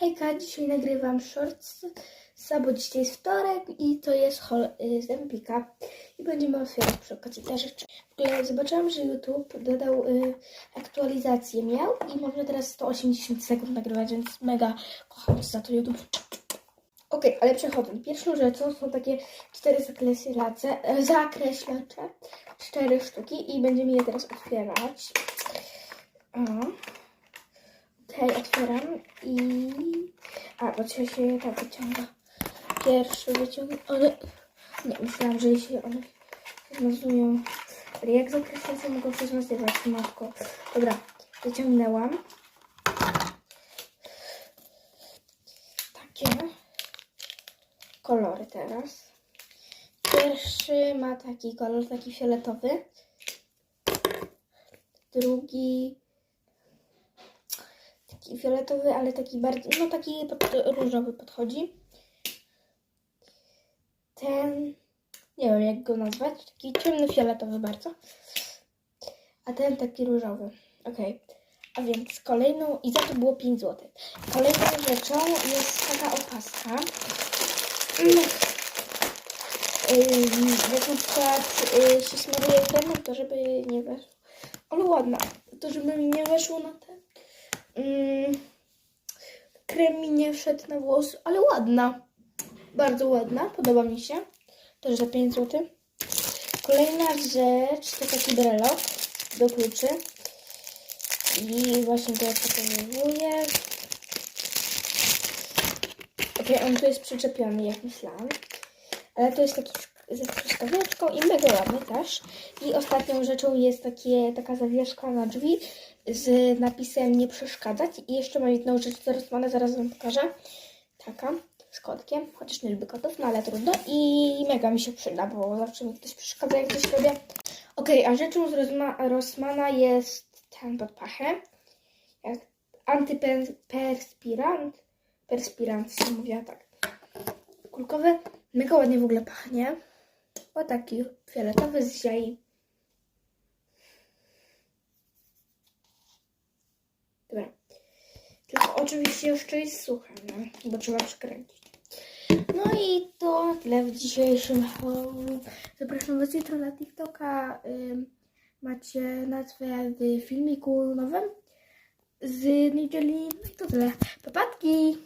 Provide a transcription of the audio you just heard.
Hejka, dzisiaj nagrywam shorts, bo dzisiaj jest wtorek i to jest haul y, z Empika i będziemy otwierać przy okazji te rzeczy. W ogóle zobaczyłam, że YouTube dodał y, aktualizację miał i można teraz 180 sekund nagrywać, więc mega kocham za to YouTube. Okej, ale przechodząc. Pierwszą rzeczą są takie cztery zakreślacze, zakreślacze, cztery sztuki i będziemy je teraz otwierać. O. Okej, otwieram i... A, bo dzisiaj się tak wyciąga. Pierwszy wyciąg... One... Nie, myślałam, że się one zmazują. Ale jak zakreślacze mogą się zmazywać, matko? Dobra, wyciągnęłam. Takie kolory teraz. Pierwszy ma taki kolor, taki fioletowy. Drugi taki fioletowy, ale taki bardziej, no taki pod, różowy podchodzi. Ten, nie wiem jak go nazwać, taki ciemny fioletowy bardzo. A ten taki różowy. Ok. A więc kolejną, i za to było 5 zł. Kolejną rzeczą jest taka opaska. Mm. Jak na przykład y, się smaruje to żeby nie weszło. Ale ładna. To żeby mi nie weszło na te. Wszedł na włosy, ale ładna. Bardzo ładna, podoba mi się. Też za 5 zł. Kolejna rzecz to taki brelok do kluczy. I właśnie to odpakowuję. Okej, on tu jest przyczepiony, jak myślałam. Ale to jest taki z truskaweczką i mega ładny też. I ostatnią rzeczą jest takie, taka zawieszka na drzwi z napisem nie przeszkadzać. I jeszcze mam jedną rzecz do Rossmana, zaraz wam pokażę. Taka, z kotkiem, chociaż nie lubię kotów, no ale trudno. I mega mi się przyda, bo zawsze mi ktoś przeszkadza, jak coś robię. Okej, a rzeczą z Rosma- Rossmana jest ten pod pachę. Antyperspirant. Perspirant się mówiła tak. Kulkowy. Mega ładnie w ogóle pachnie. O taki fioletowy z ziai. Dobra. Tylko oczywiście jeszcze jest suche, no, bo trzeba przykręcić. No i to tyle w dzisiejszym haulu. Zapraszam Was jutro na TikToka. Macie nazwę w filmiku nowym z niedzieli. No i to tyle. Papatki!